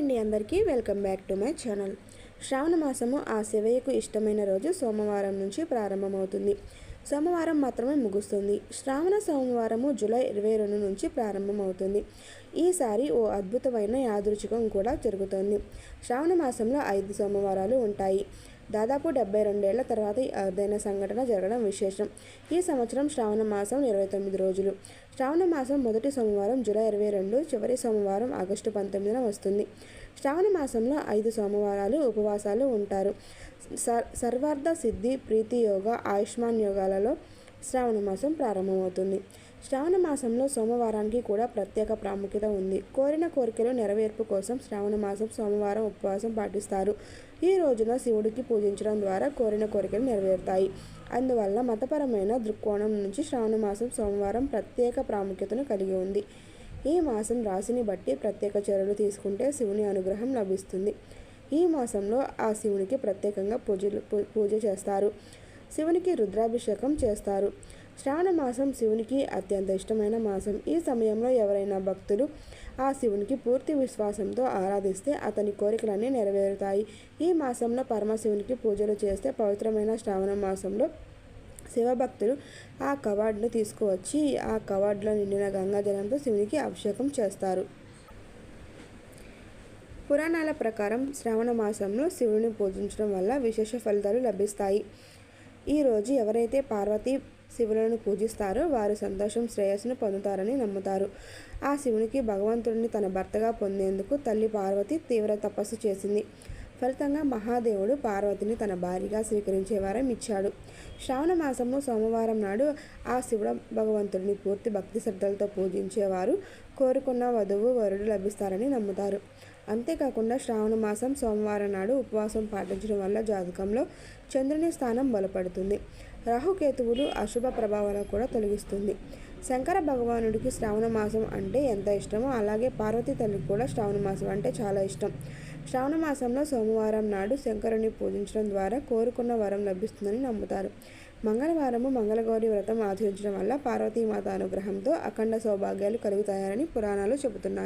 అండి అందరికీ. Welcome back to my channel. Shravana మాసము ఆ శివయ్యకు ఇష్టమైన రోజు సోమవారం నుంచి ప్రారంభమవుతుంది. సోమవారం మాత్రమే ముగుస్తుంది. శ్రావణ సోమవారము జూలై ఇరవై రెండు నుంచి ప్రారంభమవుతుంది. ఈసారి ఓ అద్భుతమైన యాదృచ్ఛికం కూడా జరుగుతుంది. శ్రావణ మాసంలో ఐదు సోమవారాలు ఉంటాయి. దాదాపు డెబ్బై రెండేళ్ళ తర్వాత అరుదైన సంఘటన జరగడం విశేషం. ఈ సంవత్సరం శ్రావణ మాసం ఇరవై తొమ్మిది రోజులు. శ్రావణ మాసం మొదటి సోమవారం జూలై ఇరవై రెండు చివరి సోమవారం ఆగస్టు పంతొమ్మిదిన వస్తుంది. శ్రావణ మాసంలో ఐదు సోమవారాలు ఉపవాసాలు ఉంటారు. స సర్వార్థ సిద్ధి ప్రీతి యోగ ఆయుష్మాన్ యోగాలలో శ్రావణ మాసం ప్రారంభమవుతుంది. శ్రావణ మాసంలో సోమవారానికి కూడా ప్రత్యేక ప్రాముఖ్యత ఉంది. కోరిన కోరికలు నెరవేర్పు కోసం శ్రావణ మాసం సోమవారం ఉపవాసం పాటిస్తారు. ఈ రోజున శివుడికి పూజించడం ద్వారా కోరిన కోరికలు నెరవేరుతాయి. అందువల్ల మతపరమైన దృక్కోణం నుంచి శ్రావణ మాసం సోమవారం ప్రత్యేక ప్రాముఖ్యతను కలిగి ఉంది. ఈ మాసం రాశిని బట్టి ప్రత్యేక చర్యలు తీసుకుంటే శివుని అనుగ్రహం లభిస్తుంది. ఈ మాసంలో ఆ శివునికి ప్రత్యేకంగా పూజలు పూజ చేస్తారు. శివునికి రుద్రాభిషేకం చేస్తారు. శ్రావణ మాసం శివునికి అత్యంత ఇష్టమైన మాసం. ఈ సమయంలో ఎవరైనా భక్తులు ఆ శివునికి పూర్తి విశ్వాసంతో ఆరాధిస్తే అతని కోరికలన్నీ నెరవేరుతాయి. ఈ మాసంలో పరమశివునికి పూజలు చేస్తే పవిత్రమైన శ్రావణ మాసంలో శివభక్తులు ఆ కవాడ్ను తీసుకువచ్చి ఆ కవాడ్లో నిండిన గంగాజలంతో శివునికి అభిషేకం చేస్తారు. పురాణాల ప్రకారం శ్రావణ మాసంలో శివుని పూజించడం వల్ల విశేష ఫలితాలు లభిస్తాయి. ఈరోజు ఎవరైతే పార్వతీ శివులను పూజిస్తారో వారు సంతోషం శ్రేయస్సును పొందుతారని నమ్ముతారు. ఆ శివునికి భగవంతుడిని తన భర్తగా పొందేందుకు తల్లి పార్వతి తీవ్ర తపస్సు చేసింది. ఫలితంగా మహాదేవుడు పార్వతిని తన భార్యగా స్వీకరించే వారం ఇచ్చాడు. శ్రావణ మాసంలో సోమవారం నాడు ఆ శివుడ భగవంతుడిని పూర్తి భక్తి శ్రద్ధలతో పూజించేవారు కోరుకున్న వధువు వరుడు లభిస్తారని నమ్ముతారు. అంతేకాకుండా శ్రావణ మాసం సోమవారం నాడు ఉపవాసం పాటించడం వల్ల జాతకంలో చంద్రుని స్థానం బలపడుతుంది. రాహుకేతువులు అశుభ ప్రభావాలను కూడా తొలగిస్తుంది. శంకర భగవానుడికి శ్రావణ మాసం అంటే ఎంత ఇష్టమో అలాగే పార్వతీ తల్లికి కూడా శ్రావణ మాసం అంటే చాలా ఇష్టం. శ్రావణ మాసంలో సోమవారం నాడు శంకరుని పూజించడం ద్వారా కోరుకున్న వరం లభిస్తుందని నమ్ముతారు. మంగళవారము మంగళగౌరి వ్రతం ఆచరించడం వల్ల పార్వతీమాత అనుగ్రహంతో అఖండ సౌభాగ్యాలు కలుగుతాయని పురాణాలు చెబుతున్నాయి.